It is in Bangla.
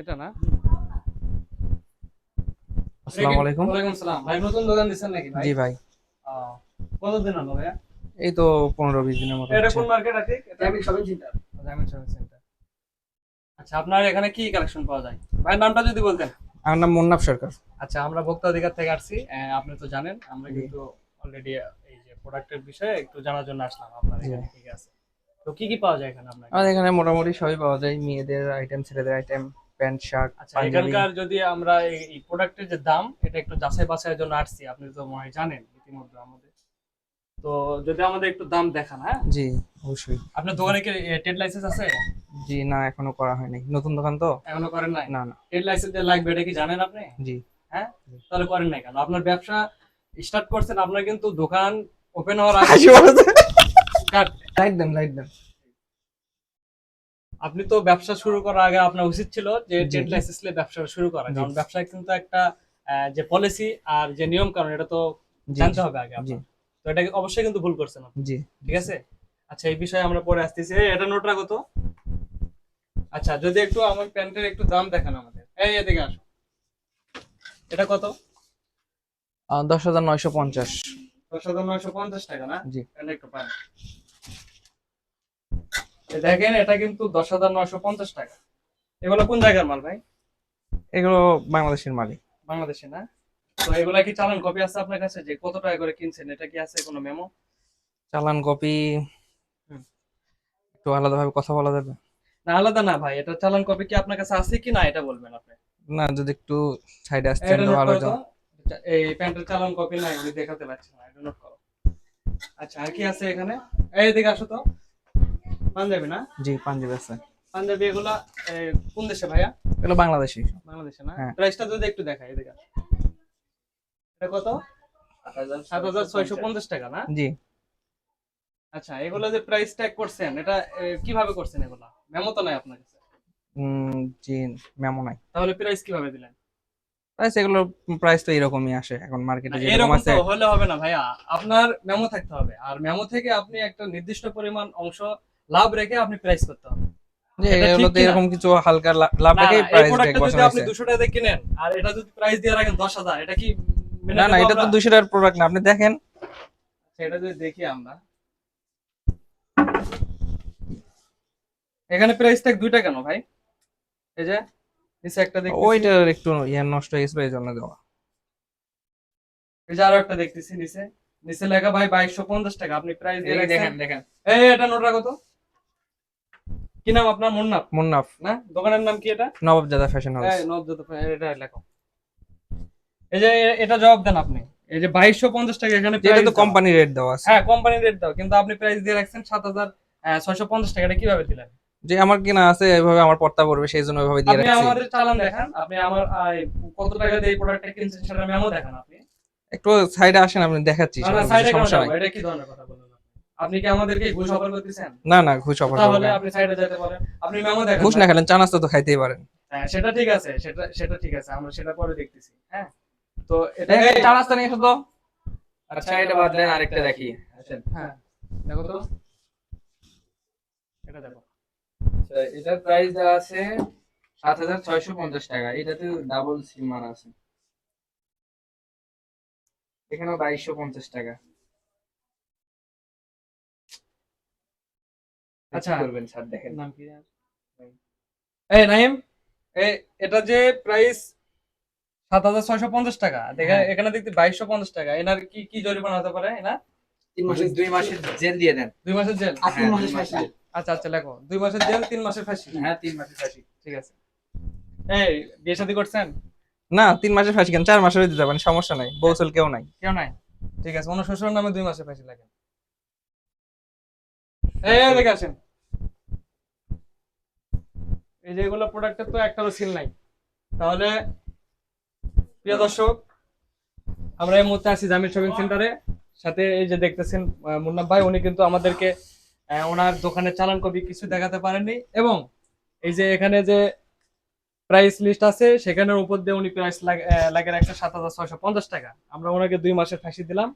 এটা না? আসসালামু আলাইকুম। ওয়ালাইকুম সালাম ভাই নতুন দোকান নাকি ভাই? জি ভাই। কতদিন হলো ভাইয়া? এই তো পনেরো বিশ দিনের মতো এটা কোন মার্কেট আছে শপিং সেন্টার শপিং সেন্টার আচ্ছা আপনার এখানে কি কালেকশন পাওয়া যায়? ভাইয়ের নামটা যদি বলতেন। আমার নাম মুন্নাফ সরকার। আচ্ছা আমরা ভোক্তা অধিকার থেকে আসছি। আপনি তো জানেন আমরা কিন্তু অলরেডি এই যে প্রোডাক্টের বিষয়ে একটু জানার জন্য আসলাম। আপনার। এখানে কি কি আছে? তো কি কি পাওয়া যায় এখানে আপনার আমাদের এখানে মোটামুটি সবই পাওয়া যায়। মেয়েদের আইটেম ছেলেদের আইটেম প্যান্ট শার্ট আচ্ছা এখানকার যদি আমরা এই- প্রোডাক্টের যে দাম এটা একটু যাচাই বাছাইয়ের জন্য আসছি। আপনি তো মনে হয় জানেন ইতিমধ্যে আমাদের। তো যদি আমাদের একটু দাম দেখান হ্যাঁ? জি অবশ্যই। আপনার দোকানে কি ট্রেড লাইসেন্স আছে? জি না এখনও করা হয়নি। নতুন দোকান তো? এখনও করেন নাই? না না। ট্রেড লাইসেন্স যে লাগবে এটা কি জানেন আপনি? জি। হ্যাঁ? তাহলে করেন নাই কেন? আপনার ব্যবসা স্টার্ট করছেন আপনার কিন্তু দোকান ওপেন হওয়ার আগে কাট। লাইট দেন লাইট দেন আপনি তো ব্যবসা শুরু করার আগে আপনার উচিত ছিল যে ট্রেড লাইসেন্স নিয়ে ব্যবসা শুরু করা। কারণ ব্যবসায় কিন্তু একটা যে পলিসি আর যে নিয়ম কারণ এটা তো জানতে হবে আগে আপনার। তো এটা অবশ্যই কিন্তু ভুল করছেন আপনি। জি। ঠিক আছে? আচ্ছা এই বিষয়ে আমরা পরে আসতেছি। এটা নোট রাখো তো আচ্ছা যদি একটু আমার প্যান্টের একটু দাম দেখান আমাদের। এই এদিকে আসো। এটা কত? দশ হাজার নয়শো পঞ্চাশ। দশ হাজার নয়শো পঞ্চাশ টাকা না? জি। এটা একটু পান দেখেন এটা কিন্তু দশ হাজার নয়শো পঞ্চাশ টাকা। এগুলো কোন জায়গার মাল ভাই? এগুলো বাংলাদেশের মালিক বাংলাদেশে না? তো এগুলা কি চালান কপি আছে আপনার কাছে? যে কত টাকা করে কিনছেন এটা কি আছে কোনো মেমো? চালান কপি। একটু আলাদাভাবে কথা বলা যাবে? না আলাদা না ভাই এটা চালান কপি কি আপনার কাছে আছে কি না এটা বলবেন আপনি। না যদি একটু সাইডে আসতেন ভালো হতো এই প্যান্টের চালান কপি নাই উনি দেখাতে পারছি না এটা নোট করো। আচ্ছা আর কি আছে এখানে? এই দিকে আসো তো। পাঞ্জাবি না? জি পাঞ্জাবি আছে। পাঞ্জাবি এগুলা কোন দেশে ভাইয়া? এগুলো বাংলাদেশি। বাংলাদেশে না? হ্যাঁ। প্রাইসটা যদি একটু দেখাই এদিকে। এটা কত? সাত হাজার ছয়শো পঞ্চাশ টাকা না? জি। আচ্ছা এগুলো যে প্রাইস ট্যাগ করছেন এটা কীভাবে করছেন এগুলা? মেমো তো নাই আপনার কাছে? জি মেমো নাই। তাহলে প্রাইস কীভাবে দিলেন? প্রাইস এগুলোর প্রাইস তো এরকমই আসে এখন মার্কেটে যেরকম এরকম আছে। হলে হবে না ভাইয়া। আপনার মেমো থাকতে হবে। আর মেমো থেকে আপনি একটা নির্দিষ্ট পরিমাণ অংশ লাভ রেখে আপনি প্রাইস করতে হবে। যে এটা এগুলো ঠিক তো কিনা? এরকম কিছু হালকা লাভ না, রেখেই না, এই প্রাইস যদি আপনি হয়েছে। দুশো টাকা দিয়ে কিনেন আর এটা যদি প্রাইস দিয়ে রাখেন দশ হাজার এটা কি না না এটা তো আমরা? দুইশো টাকার প্রোডাক্ট না। আপনি দেখেন। আচ্ছা, যদি দেখি আমরা। এখানে প্রাইস ট্যাগ দুইটা কেন ভাই? এই যে নিচে একটা দেখতেছি। ওইটার একটু ইয়ে নষ্ট হয়ে জন্য দেওয়া। এই যে আরও একটা দেখতেছি নিচে। নিচে লেখা ভাই বাইশশো পঞ্চাশ টাকা আপনি প্রাইস দিয়ে রাখছেন। দেখেন এই এটা নোট রাখো তো। কি নাম আপনার? মুন্নাফ। মুন্নাফ। না? দোকানের নাম কি এটা? Nawabzada fashion house. নবজাত ফা- এটা লেখো। এই যে এটা জবাব দেন আপনি। এই যে বাইশশো পঞ্চাশ টাকা এখানে এটা তো। কোম্পানি রেট দেওয়া আছে। হ্যাঁ কোম্পানি রেট দাও কিন্তু আপনি প্রাইস দিয়ে রাখছেন সাত হাজার ছয়শো পঞ্চাশ টাকা। এটা কীভাবে দিলেন? যে আমার কিনা আছে এইভাবে আমার পড়তা পড়বে সেই জন্য ওইভাবে দিয়ে আপনি রাখছি। আমাদের চালান দেখান। আপনি আমার কত টাকা দিয়ে এই প্রোডাক্টটা কিনছেন সেটা মেমো দেখান আপনি। একটু সাইডে আসেন আপনি দেখাচ্ছি সমস্যা নাই। এটা কি ধরনের আপনি? কি আমাদেরকে ঘুষ অফার করতেছেন? না না ঘুষ অফার তাহলে আপনি সাইডে যেতে পারেন। আপনি মেমো দেখেন ঘুষ না খেলেন চা নাস্তা তো খাইতেই পারেন। হ্যাঁ সেটা ঠিক আছে সেটা সেটা ঠিক আছে আমরা সেটা পরে দেখতেছি হ্যাঁ? তো এটা এই, চা নাস্তা নিয়ে এসো তো। আচ্ছা এটা বাদ দেন আরেকটা দেখি। আসেন হ্যাঁ দেখো তো। এটা দেখো। আচ্ছা, এটার প্রাইস দেওয়া আছে সাত হাজার ছয়শো পঞ্চাশ টাকা। এটাতে ডাবল সিম মারা আছে। এখানেও বাইশশো পঞ্চাশ টাকা। আচ্ছা। করবেন স্যার দেখেন। নাম কি এই নাইম এটা যে প্রাইস সাত হাজার ছয়শো পঞ্চাশ টাকা দেখে হ্যাঁ। এখানে দেখতে বাইশশো পঞ্চাশ টাকা এনার কি কি জরিমানা হতে পারে না তিন মাসের দুই মাসের জেল। দিয়ে দেন। দুই মাসের জেল? মাসের ফাঁসি। আচ্ছা আচ্ছা লেখো। দুই মাসের জেল তিন মাসের ফাঁসি? হ্যাঁ তিন মাসের ফাঁসি। ঠিক আছে। এই বিয়ে শাদী করছেন? না তিন মাসের ফাঁসি কেন? চার মাসের দিতে পারেন সমস্যা নাই। বৌসল কেউ নাই। কেউ নাই? ঠিক আছে অন্য শ্বশুরের নামে দুই মাসের ফাঁসি লাগে। এই দেখে এই যে এগুলো প্রোডাক্টের তো একটারও সিল নাই। তাহলে প্রিয় দর্শক আমরা এই মুহূর্তে আছি জামির শপিং সেন্টারে। সাথে এই যে দেখতেছেন আহ, মুন্নাফ ভাই উনি কিন্তু আমাদেরকে ওনার দোকানের চালান কপি কিছু দেখাতে পারেননি। এবং এই যে এখানে যে প্রাইস লিস্ট আছে সেখানের উপর দিয়ে উনি প্রাইস লাগে রাখছে সাত হাজার ছয়শো পঞ্চাশ টাকা। আমরা ওনাকে দুই মাসের ফাঁসি দিলাম।